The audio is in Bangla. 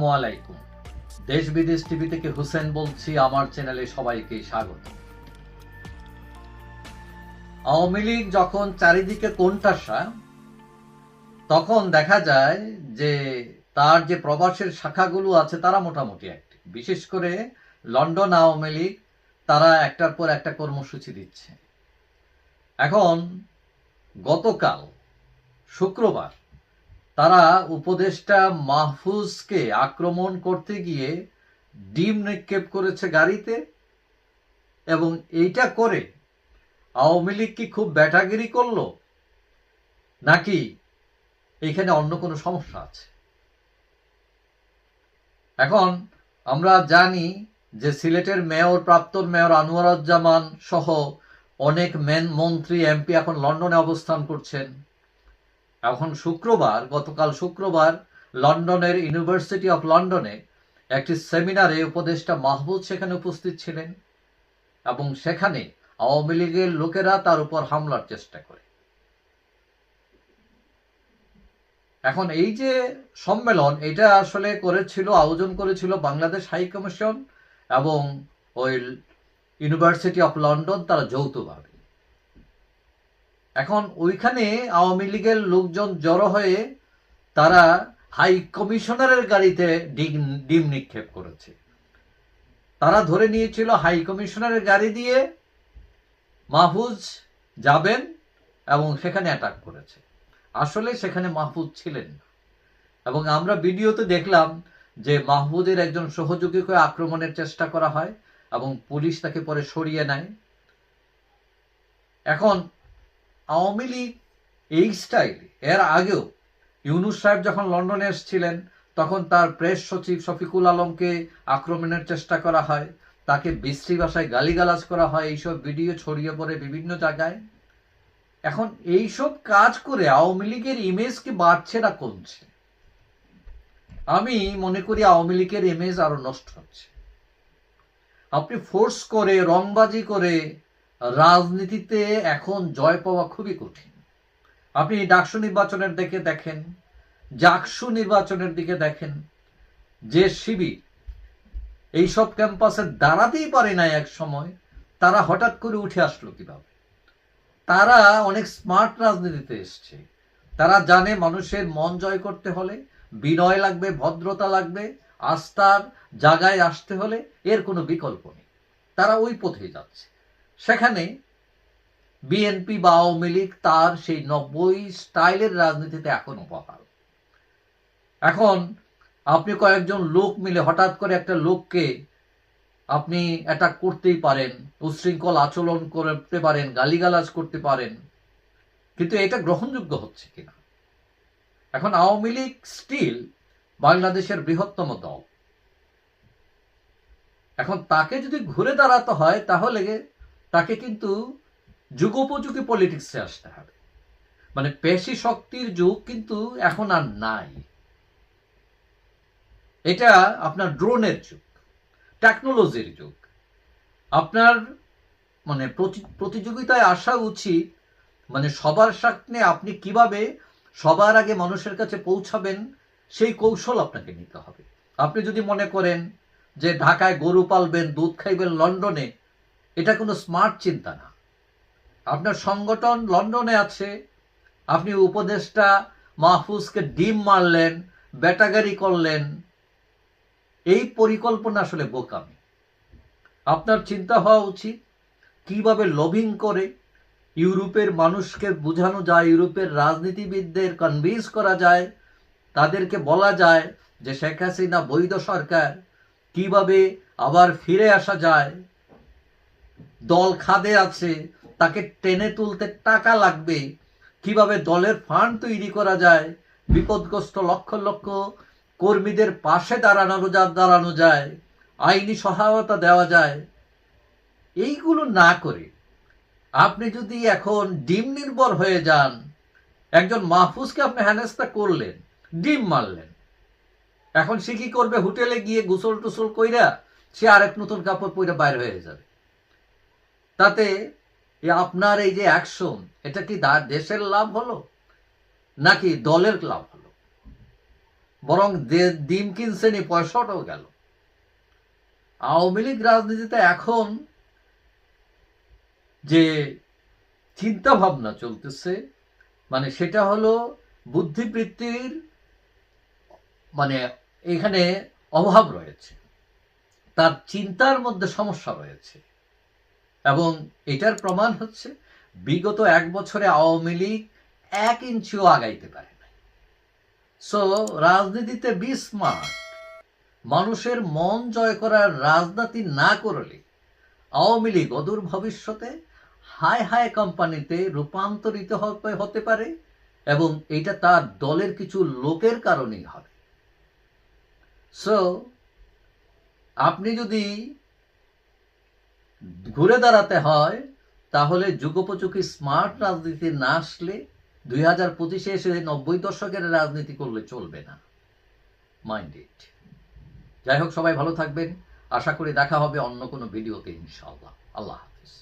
আসসালামু দেশ বিদেশ টিভি থেকে হুসেন বলছি, আমার চ্যানেলে সবাইকে স্বাগত। আওয়ামী লীগ যখন চারিদিকে কোণঠাসা, তখন দেখা যায় যে তার যে প্রবাসের শাখাগুলো আছে, তারা মোটামুটি অ্যাক্টিভ বিশেষ করে লন্ডন আওয়ামী লীগ, তারা একটার পর একটা কর্মসূচি দিচ্ছে। এখন গতকাল, শুক্রবার তারা উপদেষ্টা মাহফুজকে আক্রমণ করতে গিয়ে ডিম নিক্ষেপ করেছে গাড়িতে এবং এইটা করে আওয়ামী লীগ কি খুব ব্যাটাগিরি করল? নাকি এইখানে অন্য কোনো সমস্যা আছে? এখন আমরা জানি যে সিলেটের মেয়র, প্রাক্তন মেয়র আনোয়ারুজ্জামান সহ অনেক মেন মন্ত্রী, এমপি এখন লন্ডনে অবস্থান করছেন। এখন শুক্রবার, গতকাল শুক্রবার লন্ডনের ইউনিভার্সিটি অফ লন্ডনে একটি সেমিনারে উপদেষ্টা মাহবুব সেখানে উপস্থিত ছিলেন এবং সেখানে আওয়ামী লীগের লোকেরা তার উপর হামলার চেষ্টা করে। এখন এই যে সম্মেলন, এটা আসলে করেছিল, আয়োজন করেছিল বাংলাদেশ হাই কমিশন এবং ওই ইউনিভার্সিটি অফ লন্ডন, তারা যৌথভাবে। এখন ওইখানে আওয়ামী লীগের লোকজন জড়ো হয়ে তারা হাই কমিশনারের গাড়িতে ডিম ডিম নিক্ষেপ করেছে। তারা ধরে নিয়েছিল হাই কমিশনারের গাড়ি দিয়ে মাহফুজ যাবেন এবং সেখানে অ্যাটাক করেছে। আসলে সেখানে মাহফুজ ছিলেন না। এবং আমরা ভিডিওতে দেখলাম যে মাহফুজের একজন সহযোগীকে আক্রমণের চেষ্টা করা হয় এবং পুলিশ তাকে পরে সরিয়ে নেয়। এখন আওয়ামী লীগ এই স্টাইল। এর আগেও ইউনুস সাহেব যখন লন্ডনে এসেছিলেন, তখন তার প্রেস সচিব শফিকুল আলমকে আক্রমণের চেষ্টা করা হয়, তাকে বিশ্রী ভাষায় গালিগালাজ করা হয়, এইসব ভিডিও ছড়িয়ে পড়ে বিভিন্ন জায়গায়। এখন এইসব কাজ করে আওয়ামী লীগের ইমেজ কি বাড়ছে না কমছে? আমি মনে করি আওয়ামী লীগের ইমেজ আরও নষ্ট হচ্ছে। আপনি ফোর্স করে, রংবাজি করে রাজনীতিতে এখন জয় পাওয়া খুবই কঠিন। আপনি ডাকসু নির্বাচনের দিকে দেখেন, জাকসু নির্বাচনের দিকে দেখেন, যে শিবির এইসব ক্যাম্পাসে দাঁড়াতেই পারে না এক সময়, তারা হঠাৎ করে উঠে আসলো কীভাবে? তারা অনেক স্মার্ট রাজনীতিতে এসছে। তারা জানে মানুষের মন জয় করতে হলে, বিনয় লাগবে, ভদ্রতা লাগবে, আস্থার জায়গায় আসতে হলে এর কোনো বিকল্প নেই। তারা ওই পথে যাচ্ছে। সেখানে বিএনপি বা আওয়ামী লীগ তার সেই নব্বই স্টাইলের রাজনীতিতে এখনও বহাল এখন আপনি কয়েকজন লোক মিলে হঠাৎ করে একটা লোককে আপনি অ্যাটাক করতেই পারেন, উশৃঙ্খল আচরণ করতে পারেন, গালিগালাজ করতে পারেন, কিন্তু এটা গ্রহণযোগ্য হচ্ছে কিনা? এখন আওয়ামী লীগ স্টিল বাংলাদেশের বৃহত্তম দল। এখন তাকে যদি ঘুরে দাঁড়াতে হয় তাহলে তাকে কিন্তু যুগোপযোগী পলিটিক্সে আসতে হবে। মানে পেশি শক্তির যুগ কিন্তু এখন আর নাই। এটা আপনার ড্রোনের যুগ টেকনোলজির যুগ। আপনার মানে প্রতিযোগিতায় আসা উচিত মানে সবার সামনে আপনি কীভাবে সবার আগে মানুষের কাছে পৌঁছাবেন, সেই কৌশল আপনাকে নিতে হবে। আপনি যদি মনে করেন যে ঢাকায় গরু পালবেন, দুধ খাইবেন লন্ডনে এটা কোনো স্মার্ট চিন্তা না। আপনার সংগঠন লন্ডনে আছে, আপনি উপদেষ্টা মাহফুজকে ডিম মারলেন, ব্যাটাগারি করলেন, এই পরিকল্পনা আসলে বোকামি। আপনার চিন্তা হওয়া উচিত, কীভাবে লবিং করে, ইউরোপের মানুষকে বোঝানো যায়, ইউরোপের রাজনীতিবিদদের কনভিন্স করা যায়, তাদেরকে বলা যায় যে শেখ হাসিনা বৈধ সরকার, কীভাবে আবার ফিরে আসা যায়। দল খাদে আছে, তাকে টেনে তুলতে টাকা লাগবে। কীভাবে দলের ফান্ড তৈরি করা যায়? বিপদগ্রস্ত লক্ষ লক্ষ কর্মীদের পাশে দাঁড়ানো দাঁড়ানো যায়। আইনি সহায়তা দেওয়া যায়। এইগুলো না করে আপনি যদি এখন ডিম নির্ভর হয়ে যান, একজন মাহফুজকে আপনি হ্যানেস্তা করলেন, ডিম মারলেন। এখন সে কি করবে? হোটেলে গিয়ে গোসল টুসল কইরা সে আরেক নতুন কাপড় পরে বাইর হয়ে যাবে। তাতে আপনার এই যে অ্যাকশন এটা কি দেশের লাভ হলো? নাকি দলের লাভ হলো? বরং ডিম কিনছেন পয়সাটাও গেল। আওয়ামী লীগ রাজনীতিতে এখন যে চিন্তা ভাবনা চলতেছে মানে সেটা হলো বুদ্ধিবৃত্তির মানে এখানে অভাব রয়েছে। তার চিন্তার মধ্যে সমস্যা রয়েছে। এবং এটার প্রমাণ হচ্ছে বিগত এক বছরে আওয়ামী লীগ এক ইঞ্চিও আগাইতে পারে না সো রাজনীতিতে বি স্মার্ট মানুষের মন জয় করার রাজনীতি না করলে আওয়ামী লীগ অদূর ভবিষ্যতে হাই হাই কোম্পানিতে রূপান্তরিত হতে পারে এবং এটা তার দলের কিছু লোকের কারণেই হবে। সো আপনি যদি ঘুরে দাঁড়াতে হয়, তাহলে যুগোপযোগী স্মার্ট রাজনীতি না আসলে দুই হাজার পঁচিশে এসে নব্বই দশকের রাজনীতি করলে চলবে না। মাইন্ড ইট যাই হোক, সবাই ভালো থাকবেন। আশা করি দেখা হবে অন্য কোনো ভিডিওতে ইনশাআল্লাহ। আল্লাহ হাফিজ।